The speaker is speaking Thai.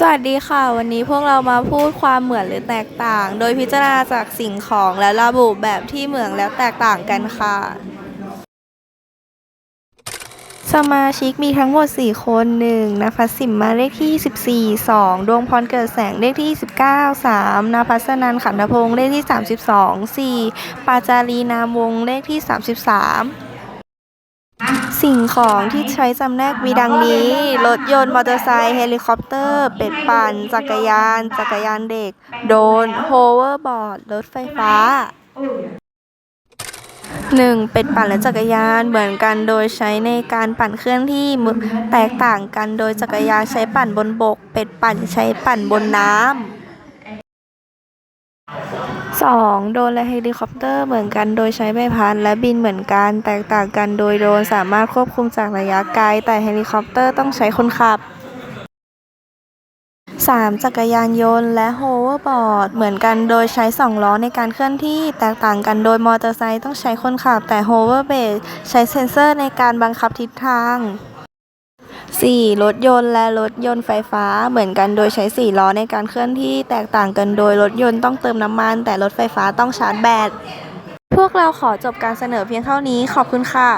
สวัสดีค่ะ วันนี้พวกเรามาพูดความเหมือนหรือแตกต่าง โดยพิจารณาจากสิ่งของและระบุแบบที่เหมือนและแตกต่างกันค่ะ สมาชิกมีทั้งหมด 4 คน 1. นภัสสิมมาเลขที่ 24 2. ดวงพรเกิดแสงเลขที่19 3. นภัสนันขันธพงศ์เลขที่ 32 4. ปาจารีนามวงเลขที่ 33 สิ่งของที่ใช้จำแนกมีดังนี้ รถยนต์ มอเตอร์ไซค์ เฮลิคอปเตอร์ เป็ดปั่น จักรยาน จักรยานเด็ก โดรนโฮเวอร์บอร์ด รถไฟฟ้า 1. เป็ดปั่นและจักรยานเหมือนกันโดยใช้ในการปั่นเคลื่อนที่มือแตกต่างกันโดยจักรยานใช้ปั่นบนบก เป็ดปั่นใช้ปั่นบนน้ำ 2. โดรนและเฮลิคอปเตอร์เหมือนกันโดยใช้ใบพัดและบินเหมือนกัน แตกต่างกันโดยโดรนสามารถควบคุมจากระยะไกล แต่เฮลิคอปเตอร์ต้องใช้คนขับ 3. จักรยานยนต์และโฮเวอร์บอร์ดเหมือนกันโดยใช้สองล้อในการเคลื่อนที่ แตกต่างกันโดยมอเตอร์ไซค์ต้องใช้คนขับ แต่โฮเวอร์เบดใช้เซ็นเซอร์ในการบังคับทิศทาง 4. รถยนต์และรถยนต์ไฟฟ้าเหมือนกันโดยใช้สี่ล้อในการเคลื่อนที่แตกต่างกันโดยรถยนต์ต้องเติมน้ำมัน แต่รถไฟฟ้าต้องชาร์จแบต พวกเราขอจบการเสนอเพียงเท่านี้ขอบคุณค่ะ